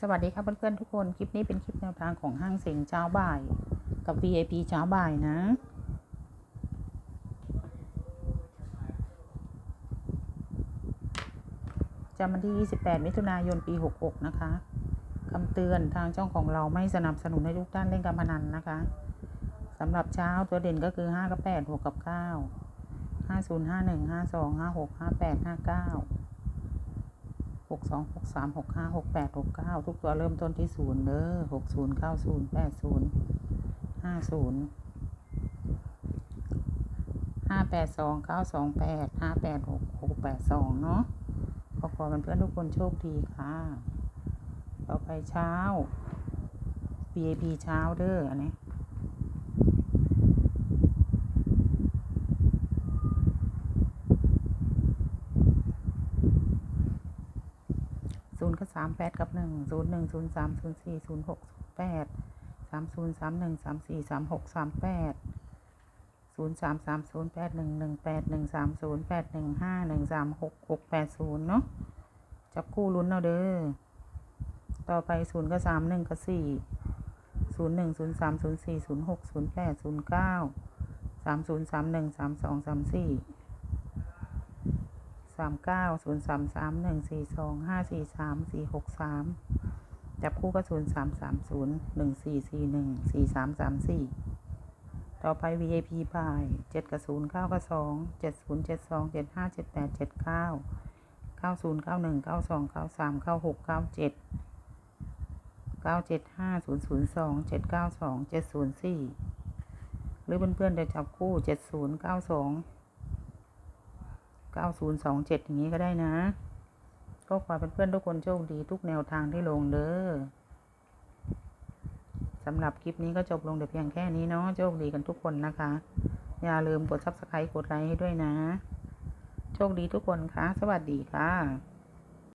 สวัสดีครับเพื่อนๆทุกคน คลิปนี้เป็นคลิปแนวทางของห้างเซ็งเช้าบ่าย กับ VIP เช้าบ่ายนะ จำวันที่ 28 มิถุนายน ปี 66 นะคะคำเตือนทางช่องของเราไม่สนับสนุนให้ทุกท่านเล่นการพนันนะคะสำหรับเช้าตัวเด่นก็คือ 5 กับ 8 6 กับ 9 50 51 52 56 58 59 กสองหกสามหกห้าหกแปดหกเก้าทุกตัวเริ่มต้นที่ศูนย์เด้อหกศูนย์เก้าศูนย์แปดศูนย์ห้าศูนย์ห้าแปดสองเก้าสองแปดห้าแปดหกหกแปดสองเนาะขอขอเพื่อนทุกคนโชคดีค่ะ ต่อไปเช้า VIP เช้าเด้ออันนี้ ศูนย์กับสามแปดกับหนึ่งศูนย์หนึ่งศูนย์สามศูนย์สี่ศูนย์หกศูนย์แปดสามศูนย์สามหนึ่งสามสี่สามหกสามแปดศูนย์สามสามศูนย์แปดหนึ่งหนึ่งแปดหนึ่งสามศูนย์แปดหนึ่งห้าหนึ่งสามหกหกแปดศูนย์เนาะจับคู่ลุ้นเอาเด้อต่อไปศูนย์กับสามหนึ่งกับสี่ศูนย์หนึ่งศูนย์สามศูนย์สี่ศูนย์หกศูนย์แปดศูนย์เก้าสามศูนย์สามหนึ่งสามสองสามสี่ สามเก้าศูนย์สามสามหนึ่งสี่สองห้าสี่สามสี่หกสามจับคู่ก็ศูนย์สามสามศูนย์หนึ่งสี่สี่หนึ่งสี่สามสามสี่ต่อไป VIP บ่ายเจ็ดกับศูนย์เก้ากับสองเจ็ดศูนย์เจ็ดสองเจ็ดห้าเจ็ดแปดเจ็ดเก้าเก้าศูนย์เก้าหนึ่งเก้าสองเก้าสามเก้าหกเก้าเจ็ดเก้าเจ็ดห้าศูนย์ศูนย์สองเจ็ดเก้าสองเจ็ดศูนย์สี่หรือเพื่อนๆจะจับคู่เจ็ดศูนย์เก้าสอง เก้าศูนย์สองเจ็ดอย่างนี้ก็ได้นะ ก็ขอเพื่อนๆทุกคนโชคดีทุกแนวทางที่ลงเด้อสำหรับคลิปนี้ก็จบลงแต่เพียงแค่นี้เนาะโชคดีกันทุกคนนะคะ อย่าลืมกด subscribe กดไลค์ให้ด้วยนะ โชคดีทุกคนคะ่ะ สวัสดีค่ะ